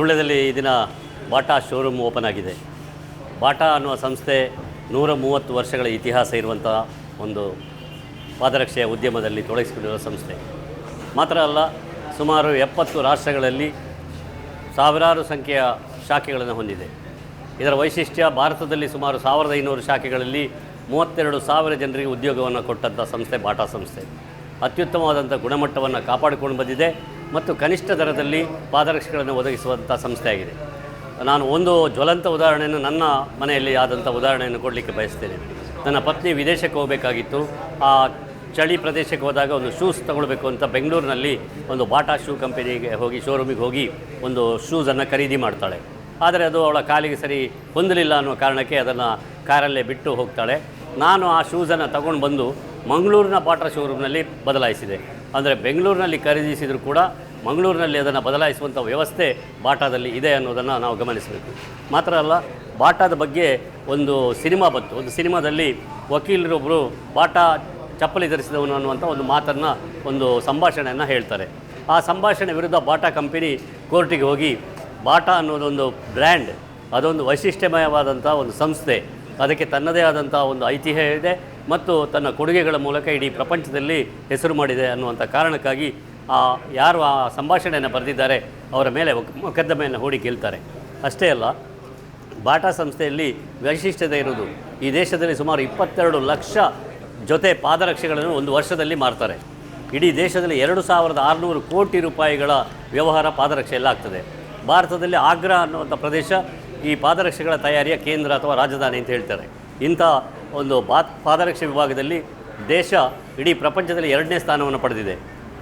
ಸುಳ್ಯದಲ್ಲಿ ಈ ದಿನ Bata showroom open ಆಗಿದೆ. ಬಾಟಾ ಅನ್ನುವ ಸಂಸ್ಥೆ ನೂರ ಮೂವತ್ತು ವರ್ಷಗಳ ಇತಿಹಾಸ ಇರುವಂಥ ಒಂದು ಪಾದರಕ್ಷೆಯ ಉದ್ಯಮದಲ್ಲಿ ತೊಡಗಿಸಿಕೊಂಡಿರುವ ಸಂಸ್ಥೆ. ಮಾತ್ರ ಅಲ್ಲ, ಸುಮಾರು ಎಪ್ಪತ್ತು ರಾಷ್ಟ್ರಗಳಲ್ಲಿ ಸಾವಿರಾರು ಸಂಖ್ಯೆಯ ಶಾಖೆಗಳನ್ನು ಹೊಂದಿದೆ. ಇದರ ವೈಶಿಷ್ಟ್ಯ, ಭಾರತದಲ್ಲಿ ಸುಮಾರು ಸಾವಿರದ ಐನೂರು ಶಾಖೆಗಳಲ್ಲಿ ಮೂವತ್ತೆರಡು ಸಾವಿರ ಜನರಿಗೆ ಉದ್ಯೋಗವನ್ನು ಕೊಟ್ಟಂಥ ಸಂಸ್ಥೆ ಬಾಟಾ ಸಂಸ್ಥೆ. ಅತ್ಯುತ್ತಮವಾದಂಥ ಗುಣಮಟ್ಟವನ್ನು ಕಾಪಾಡಿಕೊಂಡು ಬಂದಿದೆ. ಮತ್ತು ಕನಿಷ್ಠ ದರದಲ್ಲಿ ಪಾದರಕ್ಷೆಗಳನ್ನು ಒದಗಿಸುವಂಥ ಸಂಸ್ಥೆಯಾಗಿದೆ. ನಾನು ಒಂದು ಜ್ವಲಂತ ಉದಾಹರಣೆಯನ್ನು ನನ್ನ ಮನೆಯಲ್ಲಿ ಆದಂಥ ಉದಾಹರಣೆಯನ್ನು ಕೊಡಲಿಕ್ಕೆ ಬಯಸ್ತೇನೆ. ನನ್ನ ಪತ್ನಿ ವಿದೇಶಕ್ಕೆ ಹೋಗಬೇಕಾಗಿತ್ತು. ಆ ಚಳಿ ಪ್ರದೇಶಕ್ಕೆ ಹೋದಾಗ ಒಂದು ಶೂಸ್ ತಗೊಳ್ಬೇಕು ಅಂತ ಬೆಂಗಳೂರಿನಲ್ಲಿ ಒಂದು ಬಾಟಾ ಶೂ ಕಂಪನಿಗೆ ಹೋಗಿ, ಶೋರೂಮಿಗೆ ಹೋಗಿ ಒಂದು ಶೂಸನ್ನು ಖರೀದಿ ಮಾಡ್ತಾಳೆ. ಆದರೆ ಅದು ಅವಳ ಕಾಲಿಗೆ ಸರಿ ಹೊಂದಲಿಲ್ಲ ಅನ್ನೋ ಕಾರಣಕ್ಕೆ ಅದನ್ನು ಕಾರಲ್ಲೇ ಬಿಟ್ಟು ಹೋಗ್ತಾಳೆ. ನಾನು ಆ ಶೂಸನ್ನು ತಗೊಂಡು ಬಂದು ಮಂಗಳೂರಿನ ಬಾಟಾ ಶೋರೂಮ್ನಲ್ಲಿ ಬದಲಾಯಿಸಿದೆ. ಅಂದರೆ ಬೆಂಗಳೂರಿನಲ್ಲಿ ಖರೀದಿಸಿದರೂ ಕೂಡ ಮಂಗಳೂರಿನಲ್ಲಿ ಅದನ್ನು ಬದಲಾಯಿಸುವಂಥ ವ್ಯವಸ್ಥೆ ಬಾಟಾದಲ್ಲಿ ಇದೆ ಅನ್ನೋದನ್ನು ನಾವು ಗಮನಿಸಬೇಕು. ಮಾತ್ರ ಅಲ್ಲ, ಬಾಟಾದ ಬಗ್ಗೆ ಒಂದು ಸಿನಿಮಾ ಬಂತು. ಒಂದು ಸಿನಿಮಾದಲ್ಲಿ ವಕೀಲರೊಬ್ಬರು ಬಾಟಾ ಚಪ್ಪಲಿ ಧರಿಸಿದವನು ಅನ್ನುವಂಥ ಒಂದು ಮಾತನ್ನು, ಒಂದು ಸಂಭಾಷಣೆಯನ್ನು ಹೇಳ್ತಾರೆ. ಆ ಸಂಭಾಷಣೆ ವಿರುದ್ಧ ಬಾಟಾ ಕಂಪನಿ ಕೋರ್ಟಿಗೆ ಹೋಗಿ ಬಾಟಾ ಅನ್ನೋದೊಂದು ಬ್ರ್ಯಾಂಡ್, ಅದೊಂದು ವೈಶಿಷ್ಟ್ಯಮಯವಾದಂಥ ಒಂದು ಸಂಸ್ಥೆ, ಅದಕ್ಕೆ ತನ್ನದೇ ಆದಂಥ ಒಂದು ಐತಿಹ್ಯ ಇದೆ. ಮತ್ತು ತನ್ನ ಕೊಡುಗೆಗಳ ಮೂಲಕ ಇಡೀ ಪ್ರಪಂಚದಲ್ಲಿ ಹೆಸರು ಮಾಡಿದೆ ಅನ್ನುವಂಥ ಕಾರಣಕ್ಕಾಗಿ ಆ ಯಾರು ಆ ಸಂಭಾಷಣೆಯನ್ನು ಬರೆದಿದ್ದಾರೆ, ಅವರ ಮೇಲೆ ಮೊಕದ್ದಮೆಯನ್ನು ಹೂಡಿ ಗೆಲ್ತಾರೆ. ಅಷ್ಟೇ ಅಲ್ಲ, ಬಾಟಾ ಸಂಸ್ಥೆಯಲ್ಲಿ ವೈಶಿಷ್ಟ್ಯತೆ ಇರುವುದು, ಈ ದೇಶದಲ್ಲಿ ಸುಮಾರು ಇಪ್ಪತ್ತೆರಡು ಲಕ್ಷ ಜೊತೆ ಪಾದರಕ್ಷೆಗಳನ್ನು ಒಂದು ವರ್ಷದಲ್ಲಿ ಮಾರ್ತಾರೆ. ಇಡೀ ದೇಶದಲ್ಲಿ ಎರಡು ಸಾವಿರದ ಆರುನೂರು ಕೋಟಿ ರೂಪಾಯಿಗಳ ವ್ಯವಹಾರ ಪಾದರಕ್ಷೆಯಲ್ಲಿ ಆಗ್ತದೆ. ಭಾರತದಲ್ಲಿ ಆಗ್ರಾ ಅನ್ನುವಂಥ ಪ್ರದೇಶ ಈ ಪಾದರಕ್ಷೆಗಳ ತಯಾರಿಯ ಕೇಂದ್ರ ಅಥವಾ ರಾಜಧಾನಿ ಅಂತ ಹೇಳ್ತಾರೆ. ಇಂಥ ಒಂದು ಬಾತ್ ಪಾದರಕ್ಷೆ ವಿಭಾಗದಲ್ಲಿ ದೇಶ ಇಡೀ ಪ್ರಪಂಚದಲ್ಲಿ ಎರಡನೇ ಸ್ಥಾನವನ್ನು ಪಡೆದಿದೆ.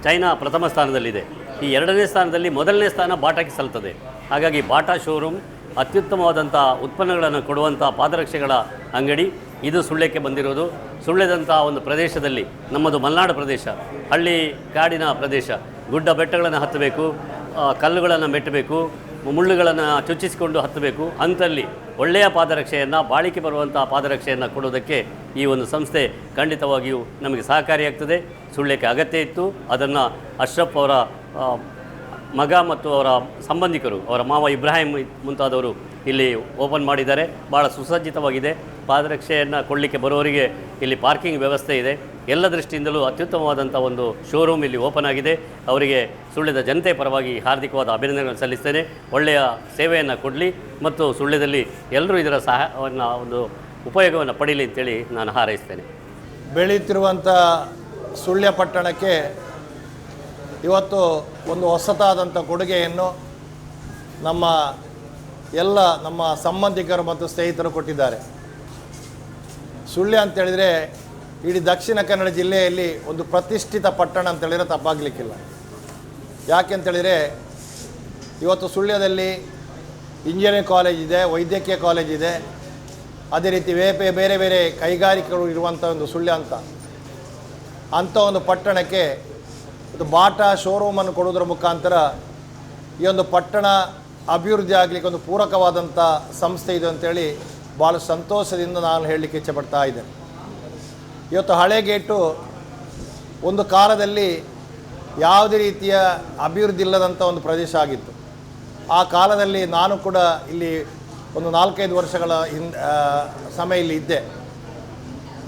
ಚೈನಾ ಪ್ರಥಮ ಸ್ಥಾನದಲ್ಲಿದೆ. ಈ ಎರಡನೇ ಸ್ಥಾನದಲ್ಲಿ ಮೊದಲನೇ ಸ್ಥಾನ ಬಾಟಾಕ್ಕೆ ಸಲ್ತದೆ ಹಾಗಾಗಿ ಬಾಟಾ ಶೋರೂಮ್ ಅತ್ಯುತ್ತಮವಾದಂಥ ಉತ್ಪನ್ನಗಳನ್ನು ಕೊಡುವಂಥ ಪಾದರಕ್ಷೆಗಳ ಅಂಗಡಿ. ಇದು ಸುಳ್ಳಕ್ಕೆ ಬಂದಿರೋದು. ಸುಳ್ಳೆದಂಥ ಒಂದು ಪ್ರದೇಶದಲ್ಲಿ ನಮ್ಮದು ಮಲೆನಾಡು ಪ್ರದೇಶ, ಹಳ್ಳಿ ಕಾಡಿನ ಪ್ರದೇಶ. ಗುಡ್ಡ ಬೆಟ್ಟಗಳನ್ನು ಹತ್ತಬೇಕು ಕಲ್ಲುಗಳನ್ನು ಮೆಟ್ಟಬೇಕು ಮುಳ್ಳುಗಳನ್ನು ಚುಚ್ಚಿಸಿಕೊಂಡು ಹತ್ತಬೇಕು. ಅಂತಲ್ಲಿ ಒಳ್ಳೆಯ ಪಾದರಕ್ಷೆಯನ್ನು, ಬಾಳಿಕೆ ಬರುವಂಥ ಪಾದರಕ್ಷೆಯನ್ನು ಕೊಡೋದಕ್ಕೆ ಈ ಒಂದು ಸಂಸ್ಥೆ ಖಂಡಿತವಾಗಿಯೂ ನಮಗೆ ಸಹಕಾರಿಯಾಗ್ತದೆ ಸುಳ್ಳಕ್ಕೆ ಅಗತ್ಯ ಇತ್ತು. ಅದನ್ನು ಅಶ್ರಫ್ ಅವರ ಮಗ ಮತ್ತು ಅವರ ಸಂಬಂಧಿಕರು, ಅವರ ಮಾವ ಇಬ್ರಾಹಿಂ ಮುಂತಾದವರು ಇಲ್ಲಿ ಓಪನ್ ಮಾಡಿದ್ದಾರೆ. ಭಾಳ ಸುಸಜ್ಜಿತವಾಗಿದೆ. ಪಾದರಕ್ಷೆಯನ್ನು ಕೊಡಲಿಕ್ಕೆ ಬರೋರಿಗೆ ಇಲ್ಲಿ ಪಾರ್ಕಿಂಗ್ ವ್ಯವಸ್ಥೆ ಇದೆ. ಎಲ್ಲ ದೃಷ್ಟಿಯಿಂದಲೂ ಅತ್ಯುತ್ತಮವಾದಂಥ ಒಂದು ಶೋರೂಮ್ ಇಲ್ಲಿ ಓಪನ್ ಆಗಿದೆ. ಅವರಿಗೆ ಸುಳ್ಳ್ಯದ ಜನತೆ ಪರವಾಗಿ ಹಾರ್ದಿಕವಾದ ಅಭಿನಂದನೆಗಳನ್ನು ಸಲ್ಲಿಸ್ತೇನೆ. ಒಳ್ಳೆಯ ಸೇವೆಯನ್ನು ಕೊಡಲಿ ಮತ್ತು ಸುಳ್ಳ್ಯದಲ್ಲಿ ಎಲ್ಲರೂ ಇದರ ಸಹಾಯವನ್ನು, ಒಂದು ಉಪಯೋಗವನ್ನು ಪಡೀಲಿ ಅಂತೇಳಿ ನಾನು ಹಾರೈಸ್ತೇನೆ. ಬೆಳೀತಿರುವಂಥ ಸುಳ್ಯ ಪಟ್ಟಣಕ್ಕೆ ಇವತ್ತು ಒಂದು ಹೊಸತಾದಂಥ ಕೊಡುಗೆಯನ್ನು ನಮ್ಮ ಎಲ್ಲ ನಮ್ಮ ಸಂಬಂಧಿಕರು ಮತ್ತು ಸ್ನೇಹಿತರು ಕೊಟ್ಟಿದ್ದಾರೆ. ಸುಳ್ಯ ಅಂತೇಳಿದರೆ ಇಡೀ ದಕ್ಷಿಣ ಕನ್ನಡ ಜಿಲ್ಲೆಯಲ್ಲಿ ಒಂದು ಪ್ರತಿಷ್ಠಿತ ಪಟ್ಟಣ ಅಂತೇಳಿದರೆ ತಪ್ಪಾಗಲಿಕ್ಕಿಲ್ಲ. ಯಾಕೆ ಅಂತೇಳಿದರೆ ಇವತ್ತು ಸುಳ್ಯದಲ್ಲಿ ಇಂಜಿನಿಯರಿಂಗ್ ಕಾಲೇಜ್ ಇದೆ, ವೈದ್ಯಕೀಯ ಕಾಲೇಜ್ ಇದೆ. ಅದೇ ರೀತಿ ಬೇರೆ ಬೇರೆ ಬೇರೆ ಕೈಗಾರಿಕೆಗಳು ಇರುವಂಥ ಒಂದು ಸುಳ್ಯ ಅಂತ. ಅಂಥ ಒಂದು ಪಟ್ಟಣಕ್ಕೆ ಒಂದು ಬಾಟಾ ಶೋರೂಮನ್ನು ಕೊಡುವುದರ ಮುಖಾಂತರ ಈ ಒಂದು ಪಟ್ಟಣ ಅಭಿವೃದ್ಧಿ ಆಗಲಿಕ್ಕೆ ಒಂದು ಪೂರಕವಾದಂಥ ಸಂಸ್ಥೆ ಇದು ಅಂತೇಳಿ ಭಾಳ ಸಂತೋಷದಿಂದ ನಾನು ಹೇಳಲಿಕ್ಕೆ ಇಚ್ಛೆಪಡ್ತಾ ಇದ್ದೇನೆ. ಇವತ್ತು ಹಳೆ ಗೇಟು ಒಂದು ಕಾಲದಲ್ಲಿ ಯಾವುದೇ ರೀತಿಯ ಅಭಿವೃದ್ಧಿ ಇಲ್ಲದಂಥ ಒಂದು ಪ್ರದೇಶ ಆಗಿತ್ತು. ಆ ಕಾಲದಲ್ಲಿ ನಾನು ಕೂಡ ಇಲ್ಲಿ ಒಂದು ನಾಲ್ಕೈದು ವರ್ಷಗಳ ಹಿಂದ ಸಮಯ ಇಲ್ಲಿ ಇದ್ದೆ.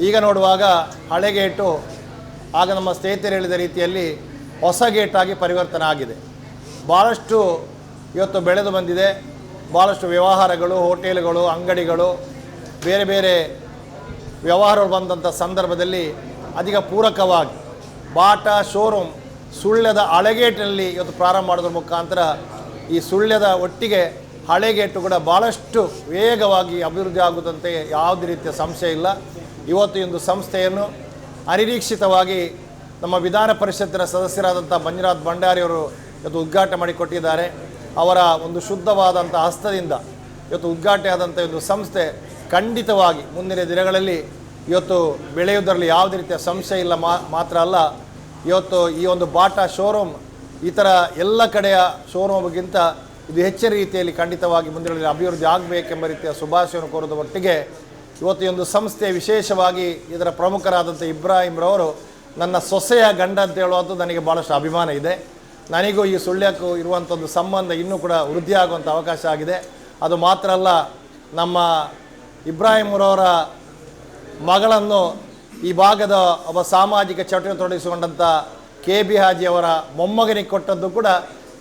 ಈಗ ನೋಡುವಾಗ ಹಳೆ ಗೇಟು ಆಗ ನಮ್ಮ ಸ್ನೇಹಿತರು ಹೇಳಿದ ರೀತಿಯಲ್ಲಿ ಹೊಸ ಗೇಟಾಗಿ ಪರಿವರ್ತನೆ ಆಗಿದೆ. ಭಾಳಷ್ಟು ಇವತ್ತು ಬೆಳೆದು ಬಂದಿದೆ. ಭಾಳಷ್ಟು ವ್ಯವಹಾರಗಳು, ಹೋಟೆಲ್ಗಳು, ಅಂಗಡಿಗಳು, ಬೇರೆ ಬೇರೆ ವ್ಯವಹಾರಗಳು ಬಂದಂಥ ಸಂದರ್ಭದಲ್ಲಿ ಅಧಿಕ ಪೂರಕವಾಗಿ ಬಾಟಾ ಶೋರೂಮ್ ಸುಳ್ಯದ ಹಳೆಗೇಟಿನಲ್ಲಿ ಇವತ್ತು ಪ್ರಾರಂಭ ಮಾಡೋದ್ರ ಮುಖಾಂತರ ಈ ಸುಳ್ಯದ ಒಟ್ಟಿಗೆ ಹಳೆಗೇಟು ಕೂಡ ಭಾಳಷ್ಟು ವೇಗವಾಗಿ ಅಭಿವೃದ್ಧಿ ಆಗುವುದಂತೆ ಯಾವುದೇ ರೀತಿಯ ಸಂಶಯ ಇಲ್ಲ. ಇವತ್ತು ಇಂದು ಸಂಸ್ಥೆಯನ್ನು ಅನಿರೀಕ್ಷಿತವಾಗಿ ನಮ್ಮ ವಿಧಾನ ಪರಿಷತ್ತಿನ ಸದಸ್ಯರಾದಂಥ ಮಂಜುನಾಥ್ ಭಂಡಾರಿಯವರು ಇವತ್ತು ಉದ್ಘಾಟನೆ ಮಾಡಿಕೊಟ್ಟಿದ್ದಾರೆ. ಅವರ ಒಂದು ಶುದ್ಧವಾದಂಥ ಹಸ್ತದಿಂದ ಇವತ್ತು ಉದ್ಘಾಟನೆ ಆದಂಥ ಒಂದು ಸಂಸ್ಥೆ ಖಂಡಿತವಾಗಿ ಮುಂದಿನ ದಿನಗಳಲ್ಲಿ ಇವತ್ತು ಬೆಳೆಯುವುದರಲ್ಲಿ ಯಾವುದೇ ರೀತಿಯ ಸಂಶಯ ಇಲ್ಲ ಮಾತ್ರ ಅಲ್ಲ. ಇವತ್ತು ಈ ಒಂದು ಬಾಟಾ ಶೋರೂಮ್ ಇತರ ಎಲ್ಲ ಕಡೆಯ ಶೋರೂಮ್ಗಿಂತ ಇದು ಹೆಚ್ಚಿನ ರೀತಿಯಲ್ಲಿ ಖಂಡಿತವಾಗಿ ಮುಂದಿನ ಅಭಿವೃದ್ಧಿ ಆಗಬೇಕೆಂಬ ರೀತಿಯ ಶುಭಾಶಯವನ್ನು ಕೋರಿದ ಒಟ್ಟಿಗೆ. ಇವತ್ತು ಈ ಒಂದು ಸಂಸ್ಥೆ ವಿಶೇಷವಾಗಿ ಇದರ ಪ್ರಮುಖರಾದಂಥ ಇಬ್ರಾಹಿಂರವರು ನನ್ನ ಸೊಸೆಯ ಗಂಡ ಅಂತ ಹೇಳುವಂಥದ್ದು ನನಗೆ ಭಾಳಷ್ಟು ಅಭಿಮಾನ ಇದೆ. ನನಗೂ ಈ ಸುಳ್ಯಕ್ಕೂ ಇರುವಂಥ ಒಂದು ಸಂಬಂಧ ಇನ್ನೂ ಕೂಡ ವೃದ್ಧಿಯಾಗುವಂಥ ಅವಕಾಶ ಆಗಿದೆ. ಅದು ಮಾತ್ರ ಅಲ್ಲ, ನಮ್ಮ ಇಬ್ರಾಹಿಂರವರ ಮಗಳನ್ನು ಈ ಭಾಗದ ಒಬ್ಬ ಸಾಮಾಜಿಕ ಚಟುವಟಿಕೆ ತೊಡಗಿಸಿಕೊಂಡಂಥ ಕೆ ಬಿ ಹಾಜಿಯವರ ಮೊಮ್ಮಗನಿಗೆ ಕೊಟ್ಟದ್ದು ಕೂಡ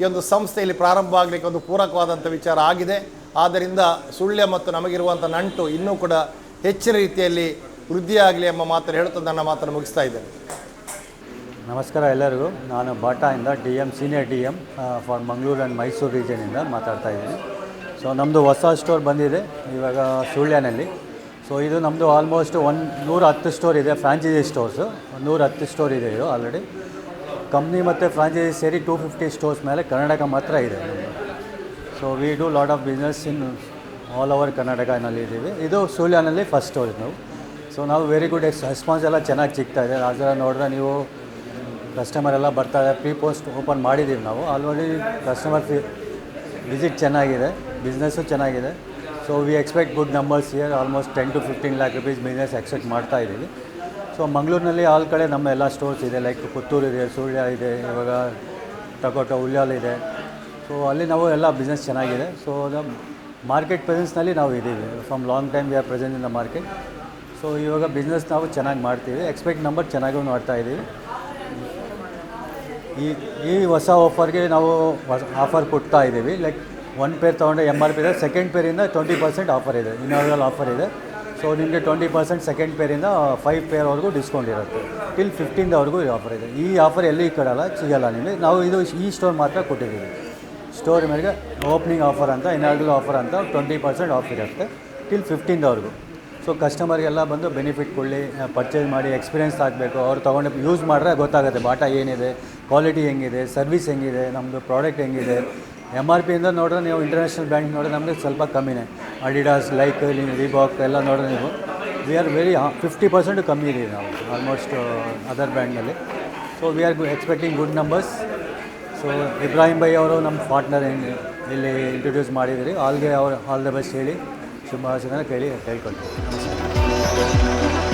ಈ ಒಂದು ಸಂಸ್ಥೆಯಲ್ಲಿ ಪ್ರಾರಂಭ ಆಗಲಿಕ್ಕೆ ಒಂದು ಪೂರಕವಾದಂಥ ವಿಚಾರ ಆಗಿದೆ. ಆದ್ದರಿಂದ ಸುಳ್ಯ ಮತ್ತು ನಮಗಿರುವಂಥ ನಂಟು ಇನ್ನೂ ಕೂಡ ಹೆಚ್ಚಿನ ರೀತಿಯಲ್ಲಿ ವೃದ್ಧಿಯಾಗಲಿ ಎಂಬ ಮಾತನ್ನು ಹೇಳುತ್ತಾ ನನ್ನ ಮಾತನ್ನು ಮುಗಿಸ್ತಾ ಇದ್ದೇನೆ. ನಮಸ್ಕಾರ ಎಲ್ಲರಿಗೂ. ನಾನು ಬಾಟಾಯಿಂದ D M senior D M for Mangaluru and Mysuru ರೀಜನಿಂದ ಮಾತಾಡ್ತಾ ಇದ್ದೀನಿ. ಸೊ ನಮ್ಮದು ಹೊಸ ಸ್ಟೋರ್ ಬಂದಿದೆ, ಇವಾಗ ಸುಳ್ಯನಲ್ಲಿ ಸೊ ಇದು ನಮ್ಮದು ಆಲ್ಮೋಸ್ಟ್ ಒಂದು ನೂರ ಹತ್ತು ಸ್ಟೋರ್ ಇದೆ ಫ್ರಾಂಚೈಸಿ ಸ್ಟೋರ್ಸು ನೂರ ಹತ್ತು ಸ್ಟೋರ್ ಇದೆ ಇದು ಆಲ್ರೆಡಿ ಕಂಪ್ನಿ ಮತ್ತು ಫ್ರಾಂಚೈಸಿ ಸೇರಿ ಟೂ ಫಿಫ್ಟಿ ಸ್ಟೋರ್ಸ್ ಮೇಲೆ ಕರ್ನಾಟಕ ಮಾತ್ರ ಇದೆ so we do lot of business in all over ಕರ್ನಾಟಕನಲ್ಲಿ ಇದ್ದೀವಿ. ಇದು ಸುಳ್ಯನಲ್ಲಿ ಫಸ್ಟ್ ಸ್ಟೋರ್ ನಾವು ಸೊ ನಾವು ವೆರಿ ಗುಡ್ ಎಕ್ಸ್ ರೆಸ್ಪಾನ್ಸ್ ಎಲ್ಲ ಚೆನ್ನಾಗಿ ಸಿಗ್ತಾ ಇದೆ. ಆ ಥರ ನೋಡಿದ್ರೆ ನೀವು ಕಸ್ಟಮರ್ ಎಲ್ಲ ಇದೆ. ಪ್ರೀ ಪೋಸ್ಟ್ ಓಪನ್ ಮಾಡಿದ್ದೀವಿ ನಾವು. ಆಲ್ರೆಡಿ ಕಸ್ಟಮರ್ ಫಿ ವಿಸಿಟ್ ಚೆನ್ನಾಗಿದೆ. ಬಿಸ್ನೆಸ್ಸು ಚೆನ್ನಾಗಿದೆ. So we expect good numbers year almost ten to fifteen lakh rupees business expect ಮಾಡ್ತಾ ಇದ್ದೀವಿ. ಸೊ ಮಂಗಳೂರಿನಲ್ಲಿ ಆಲ್ ಕಡೆ ನಮ್ಮ ಎಲ್ಲ ಸ್ಟೋರ್ಸ್ ಇದೆ. ಲೈಕ್ ಪುತ್ತೂರು ಇದೆ ಸುಳ್ಯ ಇದೆ, ಇವಾಗ ಟೊಕೊಟೊ ಉಳ್ಯಾಲ್ ಇದೆ. ಸೊ ಅಲ್ಲಿ ನಾವು ಎಲ್ಲ ಬಿಸ್ನೆಸ್ ಚೆನ್ನಾಗಿದೆ. ಸೊ ಮಾರ್ಕೆಟ್ ಪ್ರೆಸೆನ್ಸ್ನಲ್ಲಿ ನಾವು ಇದ್ದೀವಿ. From long time we are present in the market so ಇವಾಗ ಬಿಸ್ನೆಸ್ ನಾವು ಚೆನ್ನಾಗಿ ಮಾಡ್ತೀವಿ. ಎಕ್ಸ್ಪೆಕ್ಟ್ ನಂಬರ್ ಚೆನ್ನಾಗೂ ಮಾಡ್ತಾ ಇದ್ದೀವಿ. ಈ ಈ ಹೊಸ ಆಫರ್ಗೆ ನಾವು ಆಫರ್ ಕೊಡ್ತಾ ಇದ್ದೀವಿ. ಲೈಕ್ ಒನ್ ಪೇರ್ ತೊಗೊಂಡ್ರೆ ಎಂ ಆರ್ ಪಿ ಇದೆ. ಸೆಕೆಂಡ್ ಪೇರಿಂದ ಟ್ವೆಂಟಿ ಪರ್ಸೆಂಟ್ ಆಫರ್ ಇದೆ. ಇನಾಗ್ರಲ್ ಆಫರ್ ಇದೆ. ಸೊ ನಿಮಗೆ ಟ್ವೆಂಟಿ ಪರ್ಸೆಂಟ್ ಸೆಕೆಂಡ್ ಪೇರಿಂದ ಫೈವ್ ಪೇರ್ವರೆಗೂ ಡಿಸ್ಕೌಂಟ್ ಇರುತ್ತೆ. ಟಿಲ್ ಫಿಫ್ಟೀನ್ದವರೆಗೂ ಈ ಆಫರ್ ಇದೆ. ಈ ಆಫರ್ ಎಲ್ಲಿ ಕೊಡಲ್ಲ ಸಿಗಲ್ಲ ನಿಮಗೆ. ನಾವು ಇದು ಈ ಸ್ಟೋರ್ ಮಾತ್ರ ಕೊಟ್ಟಿದ್ದೀವಿ. ಸ್ಟೋರ್ ಮೇಲೆ ಓಪನಿಂಗ್ ಆಫರ್ ಅಂತ ಇನಾಗ್ರಲ್ ಆಫರ್ ಅಂತ ಟ್ವೆಂಟಿ ಪರ್ಸೆಂಟ್ ಆಫ್ ಇರುತ್ತೆ. ಟಿಲ್ ಫಿಫ್ಟೀನ್ದವರೆಗೂ ಸೊ ಕಸ್ಟಮರ್ಗೆಲ್ಲ ಬಂದು ಬೆನಿಫಿಟ್ ಕೊಡಲಿ ಪರ್ಚೇಸ್ ಮಾಡಿ ಎಕ್ಸ್ಪೀರಿಯೆನ್ಸ್ ಆಗಬೇಕು. ಅವ್ರು ತೊಗೊಂಡು ಯೂಸ್ ಮಾಡಿದ್ರೆ ಗೊತ್ತಾಗುತ್ತೆ. ಬಾಟ ಏನಿದೆ? ಕ್ವಾಲಿಟಿ ಹೆಂಗಿದೆ ಸರ್ವಿಸ್ ಹೆಂಗಿದೆ ನಮ್ಮದು ಪ್ರಾಡಕ್ಟ್ ಹೆಂಗಿದೆ. ಎಂ ಆರ್ ಪಿಯಿಂದ ನೋಡಿದ್ರೆ ನೀವು ಇಂಟರ್ನ್ಯಾಷನಲ್ ಬ್ಯಾಂಕ್ ನೋಡಿದ್ರೆ ನಮಗೆ ಸ್ವಲ್ಪ ಕಮ್ಮಿನೇ. ಅಡಿಡಾಸ್ ಲೈಕ್ ರೀಬಾಕ್ ಎಲ್ಲ ನೋಡಿದ್ರೆ ನೀವು we are very fifty percent ಕಮ್ಮಿ ಇದೆ ನಾವು almost other ಬ್ರ್ಯಾಂಡ್ನಲ್ಲಿ so we are expecting good numbers so Ibrahim Bai ಅವರು ನಮ್ಮ ಪಾರ್ಟ್ನರ್ ಇಲ್ಲಿ ಇಂಟ್ರೊಡ್ಯೂಸ್ ಮಾಡಿದಿರಿ ಆಲ್ಗೆ ಅವ್ರು ಆಲ್ ದ ಬೆಸ್ಟ್ ಹೇಳಿ. ಶುಭಾಶಯನ ಕೇಳಿ ಕೇಳ್ಕೊಳ್ತೀವಿ ನಮಸ್ಕಾರ.